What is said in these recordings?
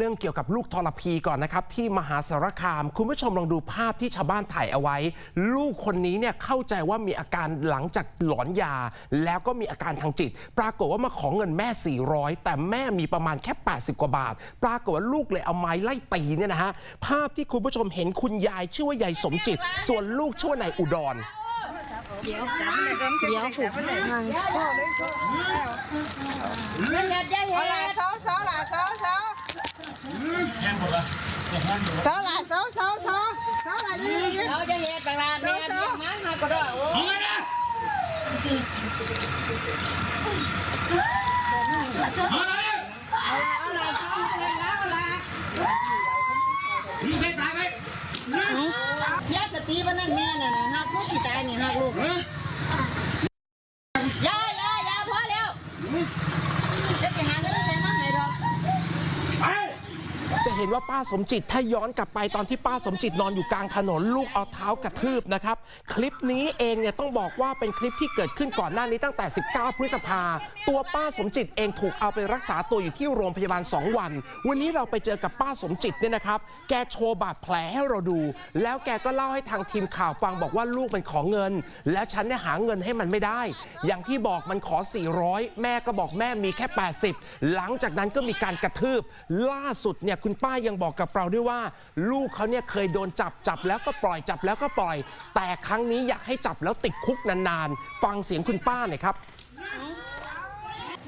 เรื่องเกี่ยวกับลูกทรพีก่อนนะครับ ที่มหาสารคาม คุณผู้ชมลองดูภาพที่ชาวบ้านถ่ายเอาไว้ ลูกคนนี้เนี่ยเข้าใจว่ามีอาการหลังจากหลอนยา แล้วก็มีอาการทางจิต ปรากฏว่ามาขอเงินแม่ 400 แต่แม่มีประมาณแค่ 80 กว่าบาท ปรากฏว่าลูกเลยเอาไม้ไล่ตีเนี่ยนะฮะภาพที่คุณผู้ชมเห็นคุณยายชื่อว่ายายสมจิต ส่วนลูกชื่อว่านายอุดรเดี๋ยวผูกให้อย่าเห็ดอย่าเห็ดเเสาล่ะเสาเสาเสาเสาล่ะยืนยืนเอาอย่าเห็ดบางลานแม่เลี้ยงมามาก็ได้โอ้เอาล่ะเอาล่ะเสาเห็นแล้วเอาล่ะยาสตีมันนั่นแม่น่ะนะฮักลูกที่ตายนี่ฮักลูกยายายาพอแล้วจะไปหาเงินแล้วใส่มาให้ดอก จะ เห็นว่าป้าสมจิตถ้าย้อนกลับไปตอนที่ป้าสมจิตนอนอยู่กลางถนนลูกเอาเท้ากระทืบนะครับ คลิปนี้เองเนี่ยต้องบอกว่าเป็นคลิปที่เกิดขึ้นก่อนหน้านี้ตั้งแต่ 19 พฤษภา ตัวป้าสมจิตเองถูกเอาไปรักษาตัวอยู่ที่โรงพยาบาล 2 วัน วันนี้เราไปเจอกับป้าสมจิตเนี่ยนะครับ แกโชว์บาดแผลให้เราดู แล้วแกก็เล่าให้ทางทีมข่าวฟังบอกว่าลูกมันขอเงิน แล้วฉันเนี่ยหาเงินให้มันไม่ได้ อย่างที่บอกมันขอ 400 แม่ก็บอกแม่มีแค่ 80 หลังจากนั้นก็มีการกระทืบล่าสุดเนี่ยคุณป้า้ายังบอกกับเราด้วยว่า ลูกเขาเนี่ยเคยโดนจับจับแล้วก็ปล่อยจับแล้วก็ปล่อย แต่ครั้งนี้อยากให้จับแล้วติดคุกนานๆ ฟังเสียงคุณป้าหน่อยครับ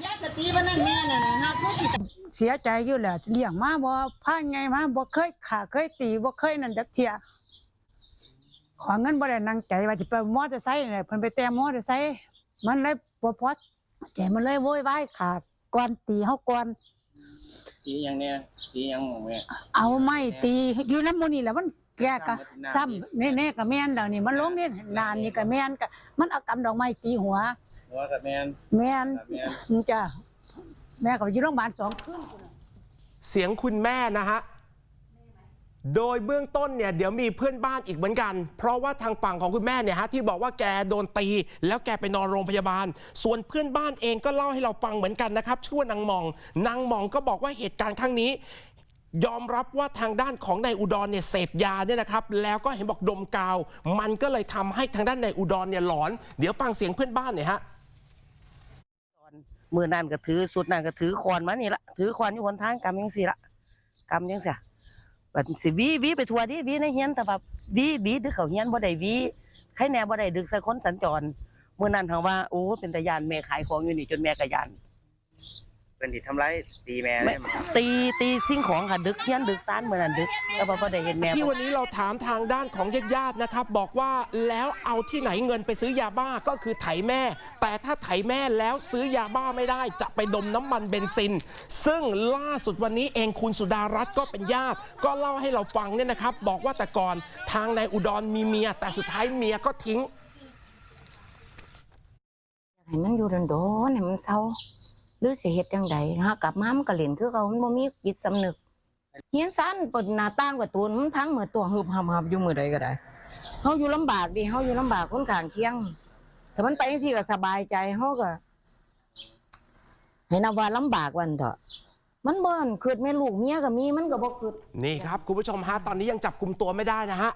ยาสตีมันนั่นแม่น่ะนะฮักลูกที่ตายเสียใจอยู่แหละเลี้ยงมาบ่พ่าไงมาบ่เคยขาเคยตีบ่เคยนั่นจักเทียขอเงินบ่ได้นังใจว่าสิไปมอเตอร์ไซค์นี่แหละเพิ่นไปแต่มอเตอร์ไซค์มันเลยบ่พอใจมันเลยโวยวายขาก่อนตีเฮาก่อน ตีอย่างเนี้ยตีอย่างหมองแม่ เอาไม้ตีอยู่น้ำหมูนี่แหละมันแกก็ซ้ำ ซ้ำแน่ๆก็แม่นดอกนี่มันลงนี่นานนี่ก็แม่นก็มันเอากำดอกไม้ตีหัว หัวกับแมนแม่นกับแมนมันจ้ะแม่ก็ไปอยู่โรงพยาบาลสองคืน เสียงคุณแม่นะฮะ โดยเบื้องต้นเนี่ยเดี๋ยวมีเพื่อนบ้านอีกเหมือนกัน เพราะว่าทางฝั่งของคุณแม่เนี่ยฮะที่บอกว่าแกโดนตี แล้วแกไปนอนโรงพยาบาล ส่วนเพื่อนบ้านเองก็เล่าให้เราฟังเหมือนกันนะครับชื่อว่านางมองนางมองก็บอกว่าเหตุการณ์ครั้งนี้ ยอมรับว่าทางด้านของนายอุดรเนี่ยเสพยาเนี่ยนะครับแล้วก็เห็นบอกดมกาว มันก็เลยทำให้ทางด้านนายอุดรเนี่ยหลอน เดี๋ยวฟังเสียงเพื่อนบ้านหน่อยฮะมือนั่นก็ถือสุดนั่นก็ถือคอนมานี่ละถือคอนอยู่หนทางกำยังสิละกำยังเสีย บัดสิวีวีไปทัวร์ดิวีในเฮียนแต่แบบวีวีดึกเขาเฮียนบ่ได้วีใครแน่บ่ได้ดึกใส่คนสัญจรเมื่อนั้นเขาว่าโอ้เป็นตะยานแม่ขายของอยู่นี่จนแม่กระยาน เป็นที่ทำร้ายตีแม่ได้มั้ยตีตีสิ่งของค่ะดึกเฮียนดึกซานมือนั่นดึกแล้วบ่ได้เห็นแม่ที่วันนี้เราถามทางด้านของญาติๆนะครับ บอกว่าแล้วเอาที่ไหนเงินไปซื้อยาบ้าก็คือไถแม่ แต่ถ้าไถแม่แล้วซื้อยาบ้าไม่ได้ จะไปดมน้ำมันเบนซิน ซึ่งล่าสุดวันนี้เองคุณสุดารัตน์ก็เป็นญาติ ก็เล่าให้เราฟังเนี่ยนะครับ บอกว่าแต่ก่อนทางนายอุดรมีเมีย แต่สุดท้ายเมียก็ทิ้งให้มันอยู่โดนๆให้มันเศร้า หรือสิเฮ็ดจังใดหากลับมามันก็เล่นคือเขามันบ่มีจิตสำนึกเฮียนซ่านเปิดหน้าต่างประตูมันพังเหมือนตัวฮึบหับๆอยู่มื้อใดก็ได้เฮาอยู่ลำบากดิเฮาอยู่ลำบากคนข้างเคียงถ้ามันไปจังซี่ก็สบายใจเฮาก็ให้นับว่าลำบากวันเถอะมันบ่นคิดแม่ลูกเมียก็มีมันก็บ่คิดนี่ครับ คุณผู้ชมฮะ ตอนนี้ยังจับกลุ่มตัวไม่ได้นะฮะ